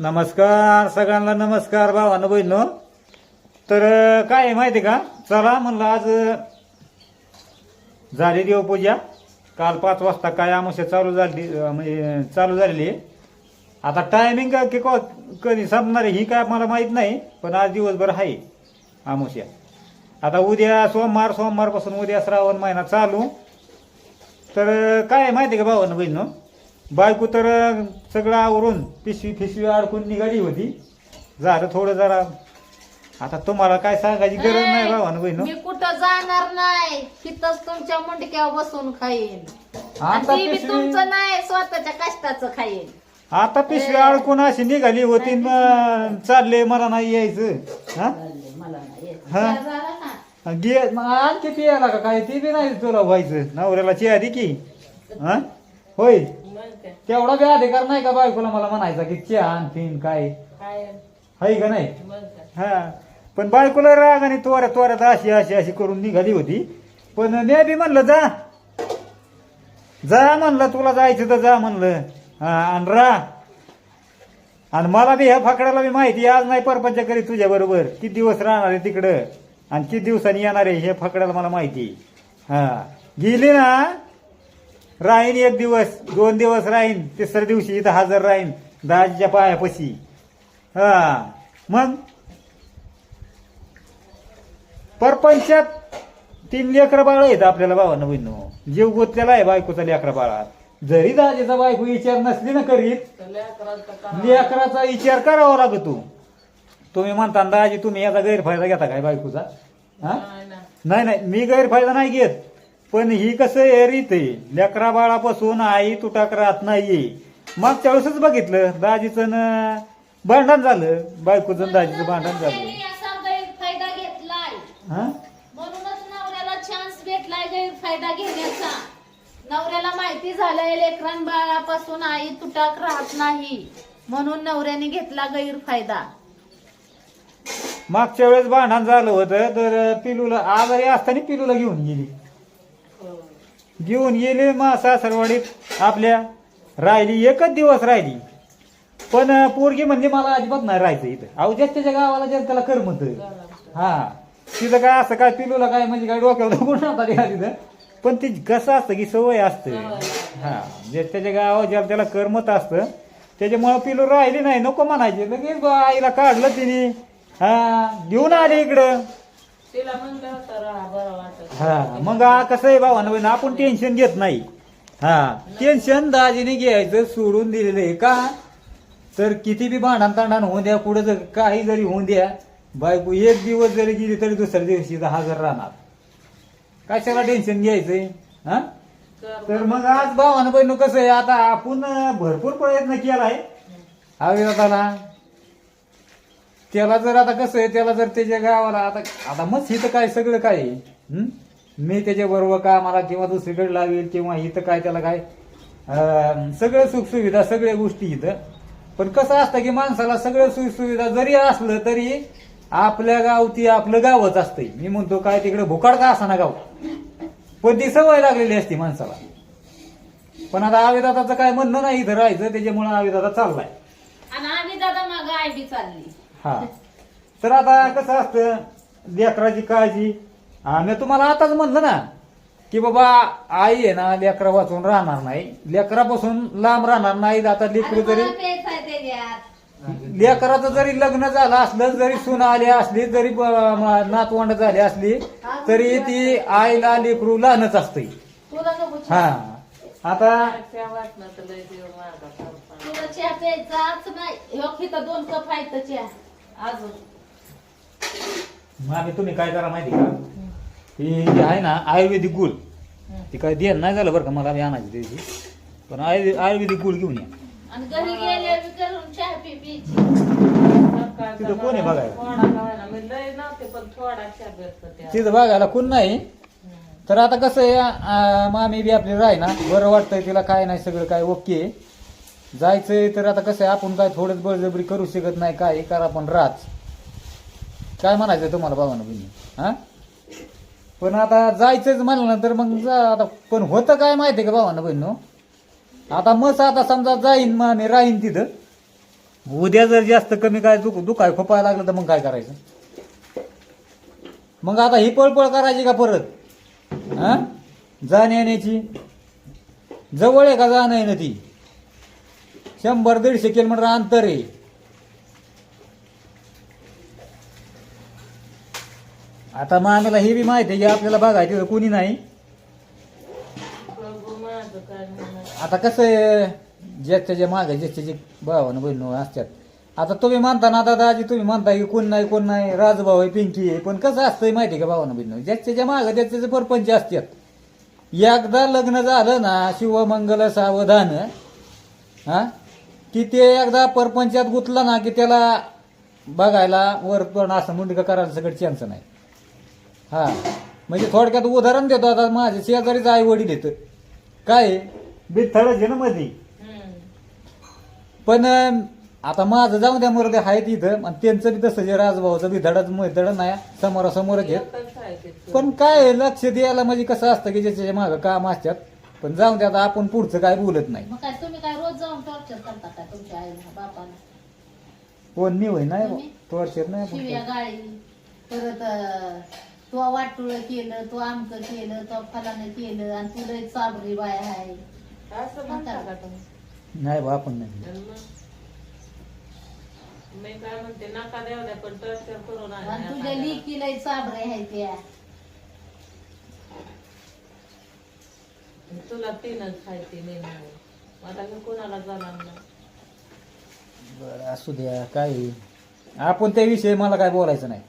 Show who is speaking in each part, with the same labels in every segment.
Speaker 1: नमस्कार सगळ्यांना नमस्कार भावानं बहिणो तर काय आहे माहिती का? चला म्हणलं आज झाली देवपूजा काल पाच वाजता काय आमुष्या चालू झाली म्हणजे चालू झालेली आहे. आता टायमिंग की क- कधी संपणार आहे ही काय मला माहीत नाही पण आज दिवसभर आहे आमुष्या आता उद्या सोमवार सोमवारपासून उद्या श्रावण महिना चालू. तर काय आहे माहिती आहे का भावानं बहिणं बायको तर सगळं आवरून पिशवी फिशवी अडकून निघाली होती. झालं थोडं जरा. आता तुम्हाला काय सांगायची गरज नाही भावानं बहिणं.
Speaker 2: मी कुठं जाणार नाही? तिथंच तुमच्या मुंडक्यावर बसून खाईन. आणि
Speaker 1: आता
Speaker 2: ती बी
Speaker 1: पिशवी
Speaker 2: तुमचं नाही स्वतःच्या कष्टाचं खाईन.
Speaker 1: आता पिशवी अडकून अशी निघाली होती मग चालले मला नाही यायचं. हा?
Speaker 2: मला नाही येत.
Speaker 1: हा.
Speaker 2: चहा झाला ना?
Speaker 1: गे मग आणखी पियाला का काय ती बी नाही तुला व्हायचं. नवऱ्याला चहा दे की. हा? होय. तेवढा बी अधिकार नाही का बायकोला मला म्हणायचा की चहा आणखीन काय? हाय का नाही? हा. पण बायकोला राग आणि तोऱ्या तोऱ्यात अशी अशी अशी करून निघाली होती. पण मी बी म्हणलं जा. जा म्हणलं तुला जायचं तर जा म्हणलं. हा आणि रा. आणि मला बी ह्या फाकड्याला बी माहिती आहे, आज नाही परपंच करीत तुझ्या बरोबर. किती दिवस राहणार आहे तिकडं? आणि किती दिवसांनी येणार आहे हे फाकड्याला मला माहिती आहे. हा. गेली ना राहीन एक दिवस दोन दिवस राहीन तिसऱ्या दिवशी इथं हजर राहीन दाजीच्या पायापाशी. हा. मग? परपंचात तीन लेकरं बाळ आहेत आपल्याला भावानं बहिणं जीव गोतलेला आहे बायकोचा लेकरा बाळात जरी दाजीचा बायको विचार नसली ना करीत लेकराचा विचार करावा लागतो. तुम्ही म्हणता दाजी तुम्ही याचा गैरफायदा घेता काय बायकोचा? हा? नाही नाही. मी गैरफायदा नाही घेत. पण ही कसं आहे रीत? आहे लेकरा बाळापासून आई तुटाक राहत नाहीये मागच्या वेळेसच बघितलं दाजीचं न भांडण झालं. बायकोचं दाजीचं भांडण झालं.
Speaker 2: गैरफायदा घेतलाय.
Speaker 1: हा?
Speaker 2: म्हणूनच नवऱ्याला चान्स भेटलाय गैरफायदा घेण्याचा. नवऱ्याला माहिती झालंय लेकरां बाळापासून आई तुटाक राहत नाही. म्हणून नवऱ्याने घेतला गैरफायदा.
Speaker 1: मागच्या वेळेस भांडण झालं होतं तर पिलूला आजारी असताना पिलूला घेऊन गेली. घेऊन येले मासा सासरवाडीत. आपल्या राहिली एकच दिवस राहिली. पण पोरगी म्हणजे मला अजिबात नाही राहायचं इथं. अहो त्याच्या गावाला जर त्याला कर म्हणत हा. तिथं काय असं काय पिलूला काय म्हणजे काय डोक्यावर गुण तिथं? पण ती कसं असतं की सवय असतं. हा. जे त्याच्या गावात ज्याला त्याला करमत असतं त्याच्यामुळं पिलू राहिली नाही. नको म्हणायचे. लगेच बा आईला काढलं तिने. हा. घेऊन आले इकडं.
Speaker 3: तिला म्हणलं होतं राहा बरं वाटत
Speaker 1: हा मग कसं आहे भावानं बहिण आपण टेन्शन घेत नाही. हा टेन्शन दाजीने घ्यायचं सोडून दिलेलं आहे. का? तर किती बी भांडण तांडण होऊन द्या कुठं जर काही जरी होऊन द्या बायको एक दिवस जरी गेली तरी दुसऱ्या दिवशी तर हजर राहणार. कशाला टेन्शन घ्यायचंय? हा? तर मग आज भावानं बहिण कसं आहे आता आपण भरपूर प्रयत्न केलाय. अविरोधाला त्याला जर आता कसं आहे त्याला जर त्याच्या गावाला आता आता मग इथं काय सगळं काय आहे? हं? मी त्याच्या बरोबर कामाला किंवा दुसरीकडे लावेल किंवा इथं काय त्याला काय? अं, सगळं सुखसुविधा सगळ्या गोष्टी इथं. पण कसं असतं की माणसाला सगळं सुखसुविधा जरी असलं तरी आपल्या गावती आपलं गावच असतंय. मी म्हणतो काय तिकडे भुकाड का असा ना गाव. पण ती सवय लागलेली असते माणसाला. पण आता आवेदाताचं काय म्हणणं नाही इथं राहायचं त्याच्यामुळे आवेदाता चाललाय.
Speaker 2: आणि आम्ही दादा माग चालली.
Speaker 1: हा. तर आता कसं असतं लेकराची काळजी. हा मी तुम्हाला आताच म्हणलं ना की बाबा आई आहे ना लेकरा वाचून राहणार नाही. लेकरापासून लांब राहणार नाही आता लेकरू जरी लेकराचं जरी लग्न झालं असलं जरी सून आली असली जरी नातवंड झाली असली तरी ती आईला लेकरू लहानच असते हा. आता
Speaker 2: दोन कप अजून.
Speaker 1: मग आम्ही तुम्ही काय करा माहिती का? ही जी आहे ना आयुर्वेदिक गुळ ती काय देण नाही झालं बरं का मला आम्ही आणायची त्याची. पण आयुर्वे- आयुर्वेदिक गुळ घेऊन या.
Speaker 2: आणि घरी गेले बी करून चहा पी प्यायची.
Speaker 3: सकाळचा
Speaker 1: तिथं कोण आहे
Speaker 3: मला
Speaker 1: बघायला?
Speaker 3: थोडा खायला मी लय नव्हते पण थोडा चहा भेटतो त्या
Speaker 1: तिथं बघायला कोण नाही. तर आता कसं आहे आ, मामी बी आपली राही ना बरं वाटतंय तिला काय नाही सगळं काय ओके. जायचंय तर आता कसं आहे आपण काय थोडंच बळजबरी करू शकत नाही काय करा पण राच काय म्हणायचं तुम्हाला बाबांना बहिणी हा? पण आता जायचंच म्हणलं तर मग जा आता पण होतं काय माहिती का भावानं बहिण? आता मस आता समजा जाईन मग राहीन तिथं. उद्या जर जास्त कमी काय दुख दुखाय खोपायला लागलं तर मग काय करायचं? मग आता ही पळपळ करायची का परत? हा? जाण्या येण्याची जवळ आहे का जाणं येणं ती? शंभर दीडशे किलोमीटर अंतर आहे. आता मग आम्हाला हे बी माहिती आहे की आपल्याला बघायचं कुणी कोणी नाही. आता कसं आहे ज्याच्या जे मागे ज्याच्या जे भावानं बहिण असतात. आता तुम्ही म्हणता ना दादा आजी तुम्ही म्हणता की कोण नाही कोण नाही राजभाऊ आहे पिंकी आहे पण कसं असतंय माहिती आहे का भावानं बहिण? ज्याच्या जे मागे त्याचे परपंच असतात. एकदा लग्न झालं ना शिवमंगल सावधान हा की ते एकदा परपंचात गुतला ना की त्याला बघायला वर पण असं मुंडकं करायला सगळं चान्स नाही. हा. म्हणजे थोडक्यात उदाहरण देतो आता माझे शेजारीच आई वडील येत काय बिथळच आहे? ना मध्ये. पण आता माझं जाऊ द्या मरदे आहे तिथं आणि त्यांचं बी तसं जे राजभाऊचं बी धडच धड नाही समोरासमोरच आहेत.
Speaker 3: एकच आहे ते.
Speaker 1: पण काय आहे, लक्ष द्यायला म्हणजे कसं असतं की ज्याच्या मागं काम असतात. पण जाऊ द्या आता आपण पुढचं काय बोलत नाही.
Speaker 2: मग काय तुम्ही काय रोज जाऊन टॉर्चर करता आईला बापाला
Speaker 1: कोण मी होय नाही
Speaker 2: तुम्ही?
Speaker 1: टॉर्चर नाही आपण
Speaker 2: शिव्या
Speaker 1: करत.
Speaker 2: गाळी. परत अं, तो वाटुळ केलं तो आमक केलं तो फलानं केलं आणि तुला एक साबरी बाय आहे.
Speaker 3: असं म्हणता का तुम्ही?
Speaker 1: नाही बा आपण नाही
Speaker 3: आणि मग? मी काय म्हणते नका पण टर्चर करू
Speaker 2: आणि तुझ्या
Speaker 3: नका
Speaker 2: लिकीला एक साबरे आहे त्या.
Speaker 3: तुला तीनच खायची नाही नाही. मला मी कोणाला जाणार नाही.
Speaker 1: बरं असू द्या काय आहे. आपण त्याविषयी मला काय बोलायचं नाही.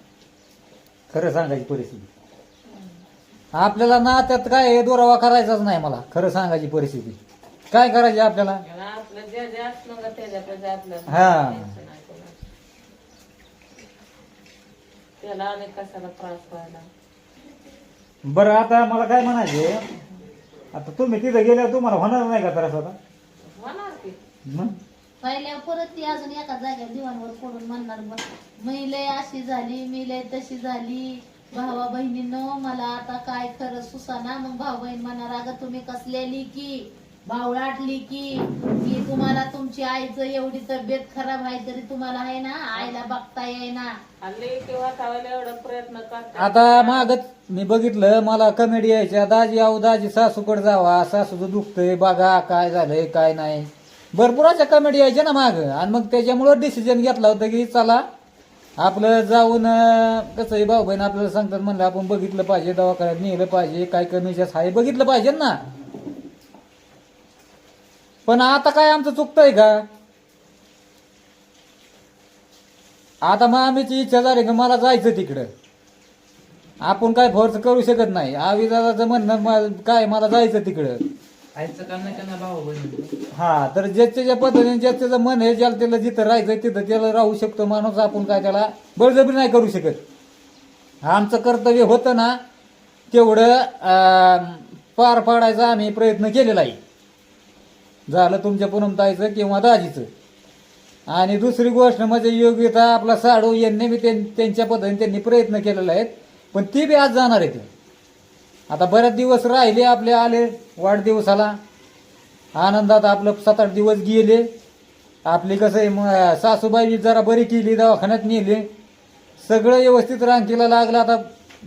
Speaker 1: खरं सांगायची परिस्थिती. आपल्याला ना त्यात काय आहे, दुरावा करायचाच नाही मला. खरं सांगायची परिस्थिती. काय करायची आपल्याला? हा. बरं आता मला काय म्हणायचे आता तुम्ही तिथं गेल्यावर तुम्हाला होणार नाही का त्रास आता? मग?
Speaker 2: पहिल्या परत ती अजून एका जागेवर दिवाणवर पडून म्हणणार मग मी लय अशी झाली मी लय तशी झाली. भावा बहिणीनं मला आता काय खरं सुसाना? मग भाऊ बहीण म्हणणार अगं तुम्ही कसलेली की? भावळाटली की? की तुम्हाला तुमची आईचं एवढी तब्येत खराब आहे तरी तुम्हाला आहे ना आईला बघता येईना.
Speaker 3: हल्ली किंवा एवढा प्रयत्न करतात.
Speaker 1: आता मागच मी बघितलं मला कमेडी यायच्या दाजी आहो दाजी सासूकडे जावा सासूचं दुखतंय बघा काय झालंय काय नाही. भरपूर अशा कमेडी यायच्या ना माग. आणि मग त्याच्यामुळं डिसिजन घेतला होता की चला आपलं जाऊन कसं आहे भाऊ बहीण आपल्याला सांगतात म्हणलं आपण बघितलं पाहिजे दवाखान्यात नेलं पाहिजे काय कमी आहे बघितलं पाहिजे ना. पण आता काय आमचं चुकतंय का? आता मग आम्हीची इच्छा झाली का मला जायचं तिकडं. आपण काय फोर्स करू शकत नाही. आवी दादाचं म्हणणं काय मला जायचं तिकडं.
Speaker 4: आईचं नाही त्यांना भाऊ
Speaker 1: हा तर ज्याच्या ज्या पद्धतीने ज्याचं ज्याचं मन आहे ज्याला त्याला जिथं राहायचं तिथं त्याला राहू शकतो माणूस आपण काय त्याला बळजबरी नाही करू शकत. आमचं कर्तव्य होतं ना तेवढं अं, पार पाडायचा आम्ही प्रयत्न केलेला आहे. झालं तुमच्या पुनमताईचं किंवा दाजीचं. आणि दुसरी गोष्ट म्हणजे योग्यता आपला साडू यांनी बी त्यां- त्यांच्या पद्धतीने त्यांनी प्रयत्न केलेला आहेत पण ती बी आज जाणार आहे ते. आता बरेच दिवस राहिले आपले आले वाढदिवसाला. आनंदात आपलं सात आठ दिवस गेले. आपली कसं आहे मग सासूबाई जरा बरी केली दवाखान्यात नेले. सगळं व्यवस्थित रांगीला लागलं आता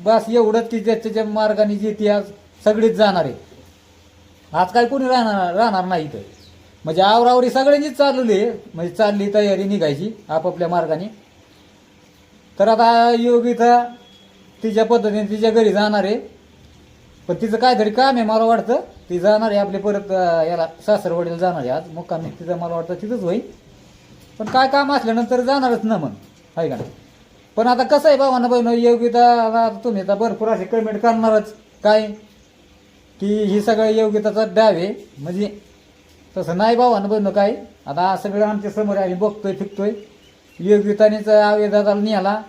Speaker 1: बस एवढंच की ज्याच्या मार्गाने जे आज सगळीच जाणार आहे. आज काय कोणी राहणार राहणार नाही इथं. म्हणजे आवरावरी सगळ्यांचीच चालवली आहे. म्हणजे चालली तयारी निघायची आपापल्या मार्गाने. तर आता योगिता तिच्या पद्धतीने तिच्या घरी जाणार आहे. पण तिचं काहीतरी काम आहे मला वाटतं. ती जाणार आहे आपले परत अं, याला सासरवाडीला जाणार आहे आज. मुक्कामी तिचं मला वाटतं तिथंच होईल. पण काय काम असल्यानंतर जाणारच ना मग. आहे का नाही? पण आता कसं आहे भावानं बहिण योगिता आता तुम्ही आता भरपूर असे कमेंट करणारच. काय? की ही सगळं योग्यताचा डाव आहे. म्हणजे तसं नाही भावानं बहिण काय. आता सगळं आमच्यासमोर आहे, आम्ही बघतोय फिरतोय. योग्यतानेच आवेदाला नेला.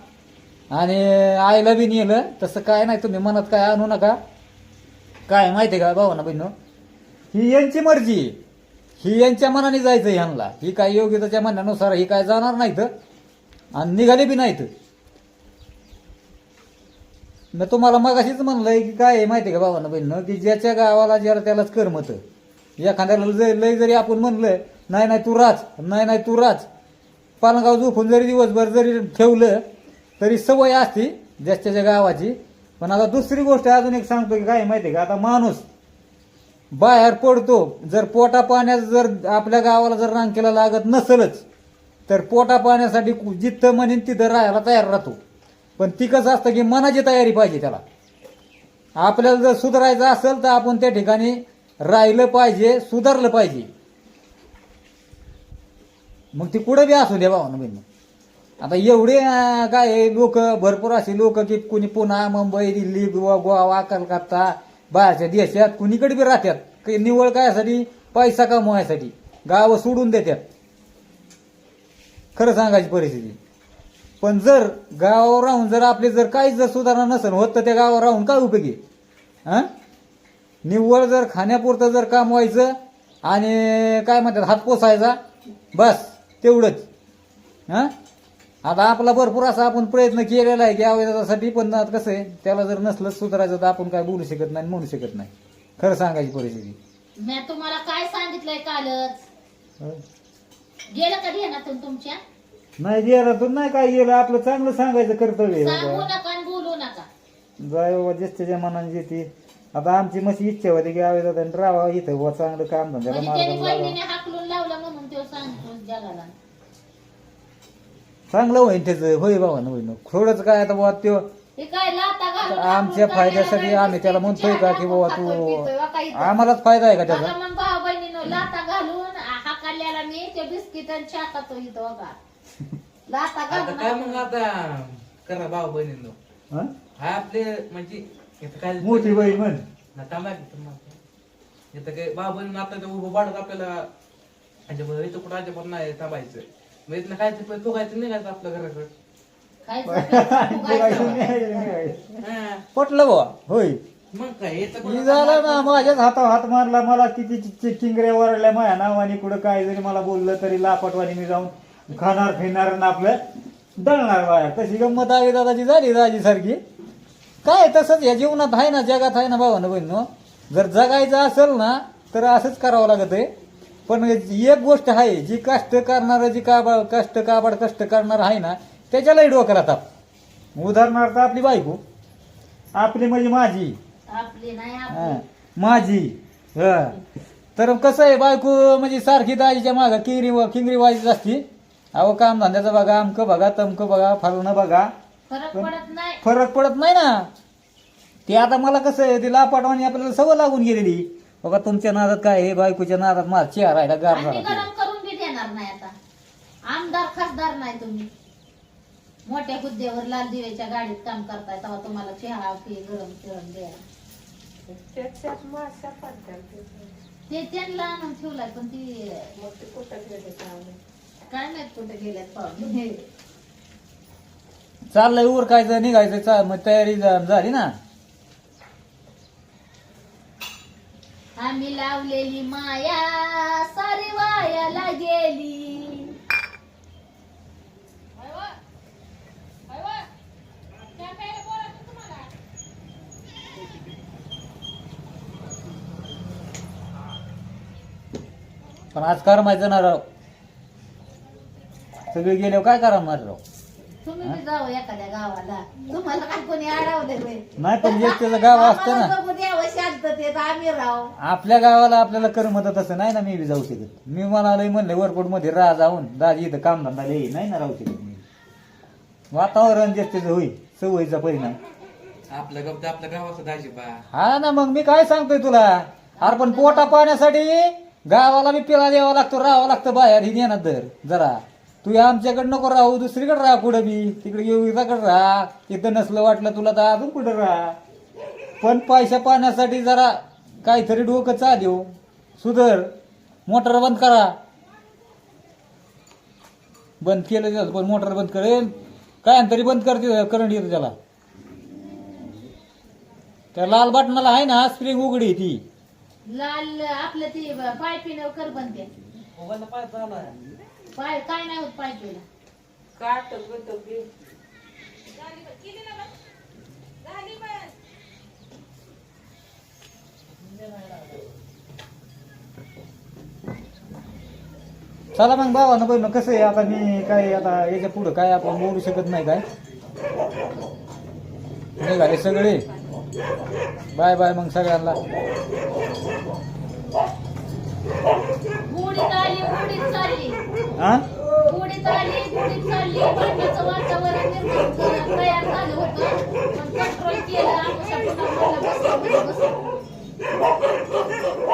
Speaker 1: आणि आईला बी नेलं. तसं काय नाही तुम्ही मनात काय आणू नका. काय माहिती का भावानं बहिणू ही यांची मर्जी ही यांच्या मनाने जायचं ह्यांना. ही काय योग्यताच्या म्हणण्यानुसार ही काय जाणार नाहीत आणि निघाले बी नाहीत. मी तुम्हाला मगाशीच म्हणलंय की काय आहे माहिती का भावानं बहिणं की ज्याच्या गावाला ज्याला त्यालाच करमत एखाद्याला लय लय जरी आपण म्हणलं नाही नाही तू राच नाही नाही तू राच पालगाव झोपून जरी दिवसभर जरी ठेवलं तरी सवय असते ज्याच्या गावाची पण आता दुसरी गोष्ट अजून एक सांगतो की काय माहिती आहे का? आता माणूस बाहेर पडतो जर पोटा पाण्याचं जर आपल्या गावाला जर रांकेला लागत नसलच तर पोटा पाण्यासाठी जिथं म्हणेन तिथं राहायला तयार राहतो. पण ती कसं असतं की मनाची तयारी पाहिजे त्याला. आपल्याला जर सुधारायचं असेल तर आपण त्या ठिकाणी राहिलं पाहिजे सुधारलं पाहिजे. मग ती कुठं बी असू द्या भावानं बहिणी. आता एवढे काय लोक भरपूर असे लोक की कुणी पुणा मुंबई दिल्ली गोवा गोवा कलकत्ता बाहेरच्या देशात कुणीकडे बी राहतात. काही निवळ कायसाठी पैसा कमवायसाठी गावं सोडून देतात. खरं सांगायची परिस्थिती. पण जर गावावर राहून जर आपले जर काहीच जर सुधारणा नसेल होत तर त्या गावावर राहून काय उपयोगी हा? निव्वळ जर खाण्यापुरतं जर काम व्हायचं आणि काय म्हणतात हात पोसायचा बस तेवढंच. हां? आता आपला भरपूर असा आपण प्रयत्न केलेला आहे की आवाजासाठी पण आता कसं आहे त्याला जर नसलं सुधारायचं तर आपण काय बोलू शकत नाही म्हणू शकत नाही. खरं सांगायची परिस्थिती.
Speaker 2: मी तुम्हाला काय सांगितलंय कालच? गेलं कधी येणार तुमच्या?
Speaker 1: नाही गेला नाही काय गेलं? आपलं चांगलं सांगायचं कर्तव्य आहे
Speaker 2: सांगू
Speaker 1: बाबा.
Speaker 2: नका आणि बोलू नका.
Speaker 1: जाय बाबा ज्येष्ठच्या मनाने येते आता आमची मशी इच्छा होती की आवेदा राहावा इथं बुवा चांगलं काम धंद्याला
Speaker 2: म्हणजे त्यांनी
Speaker 1: मार्गाला
Speaker 2: बहिणीने
Speaker 1: लागावं.
Speaker 2: हाकलून लावलं म्हणून तो सांगतो जगाला.
Speaker 1: चांगलं होईन त्याचं होय बाबा न होईन थोडंच काय आता बाबा त्यो?
Speaker 2: हे काय लाता घालून
Speaker 1: आमच्या फायद्यासाठी आम्ही त्याला. म्हणतोय का की बाबा
Speaker 2: पितोय,
Speaker 1: तू. आम्हालाच फायदा आहे का त्याचा?
Speaker 2: मग भाऊ बहिणीनं लाता घालून हाकाल्याला मी ते बिस्किट आणि चहा खातो इथं बघा. लाता
Speaker 4: आता काय
Speaker 2: घालून
Speaker 4: मग आता? करा भाऊ बहिणींनो.
Speaker 1: हं?
Speaker 4: हा आपले म्हणजे इथं काय
Speaker 1: मोठी बहीण म्हण.
Speaker 4: ना थांबा की तुम्हाला. इथं काय भाऊ बहिणी इथं उभं वाढत आपल्याला? अजिबात इथं कुठं अजिबात नाही थांबायचं. मग इथनं काय ते बघायचं निघायचं आपल्या घराकडे.
Speaker 2: फुगायचं.
Speaker 4: हा.
Speaker 1: पटलं बाबा होय.
Speaker 4: मग काय
Speaker 1: मी झालं ना माझ्याच हातावर हात मारला मला किती चि- चिंगऱ्या वरडल्या माझ्या नावाने कुठं काय जरी मला बोललं तरी लापटवाणी मी जाऊन खाणार फिरणार ना आपलं दळणार बाहेर. तशी गंमत आहे दादाची झाली दाजी सारखी. काय तसंच या जीवनात आहे ना जगात आहे ना भावानं बहिण जर जगायचं असेल ना तर असंच करावं लागत आहे पण एक गोष्ट आहे जी कष्ट करणार जी काबा कष्ट काबाड कष्ट करणार आहे ना त्याच्यालाही डोक्याला ताप. उदाहरणार्थ आपली बायको. आपली म्हणजे माझी. हा, माझी. हा. तर कसं आहे बायको म्हणजे सारखी दाजीच्या मागं किंगरी किंगरी वाजीच असती. अहो काम धंद्याचं बघा अमक बघा तमक बघा फलणं बघा.
Speaker 2: फरक पडत नाही.
Speaker 1: फरक पडत नाही ना. ते आता मला कसं आहे ते लापाटवानी आपल्याला सवय लागून गेलेली. बघा तुमच्या नादात काय आहे बायकोच्या नादात माझा चेहरा आहे गार
Speaker 2: आम्ही
Speaker 1: झाला
Speaker 2: गरम करून बी देणार नाही आता. आमदार खासदार नाही तुम्ही. मोठ्या हुद्द्यावर लाल दिव्याच्या गाडीत काम करताय तेव्हा तुम्हाला चहा फी गरम द्या
Speaker 3: त्याच्यात माशा पडतात ते.
Speaker 2: त्यांना आणून ठेवलाय पण ती
Speaker 3: मग ते कुठं गेले काय माहीत
Speaker 2: कुठे गेल्यात पाहुणे
Speaker 1: चाललंय उर काय निघायचं चा- मग तयारी झा- झाली ना?
Speaker 2: आम्ही लावलेली माया सारी वायाला गेली.
Speaker 1: पण आज करमायचं ना राव. सगळे गेल्यावर काय करणार राव?
Speaker 2: तुम्ही बी जाऊ एखाद्या गावाला. तुम्हाला काय कोणी अडवले?
Speaker 1: नाही पण त्याचं गाव असतं ना.
Speaker 2: आम्ही राहू.
Speaker 1: आपल्या गावाला आपल्याला करमत तसं नाही ना मी बी जाऊ शकत. मी म्हणाले म्हणले वरकोटमध्ये राहा जाऊन. दाजी इथं काम धंदा लई नाही ना राहू शकत मी. वातावरण जे त्याचं होईल सवयीचा परिणाम.
Speaker 4: आपल्या गाव आपल्या गावाचं दाजी बा
Speaker 1: हा ना मग मी काय सांगतोय तुला? अरे पण पोटा पाण्यासाठी गावाला बी पिला द्यावा लागतो राहावं लागतं बाहेर. ही नेणार दर. जरा. तू या आमच्याकडे नको राहू दुसरीकडे राहा कुठं बी. तिकडे येऊ इथं राहा. इथं नसलं वाटलं तुला तर अजून कुठं राहा? पण पैशा पाण्यासाठी जरा काहीतरी डोकं चालव सुधर मोटर बंद करा. बंद केलं जातं, पण मोटर बंद करेल. काय तरी बंद करते करंट येतं त्याला. त्या लाल बटनाला आहे ना स्प्रिंग उघडी आहे ती.
Speaker 2: लाल आपलं ती कर
Speaker 4: पाय चालू
Speaker 2: पाय काय नाही होत पायपीला
Speaker 3: काट
Speaker 1: चला मग भावा ना भई कसं आहे आता मी काय आता याच्या पुढं काय आपण बोलू शकत नाही काय? नाही घरे सगळे. बाय बाय मग सगळ्यांना. हा
Speaker 2: Oh,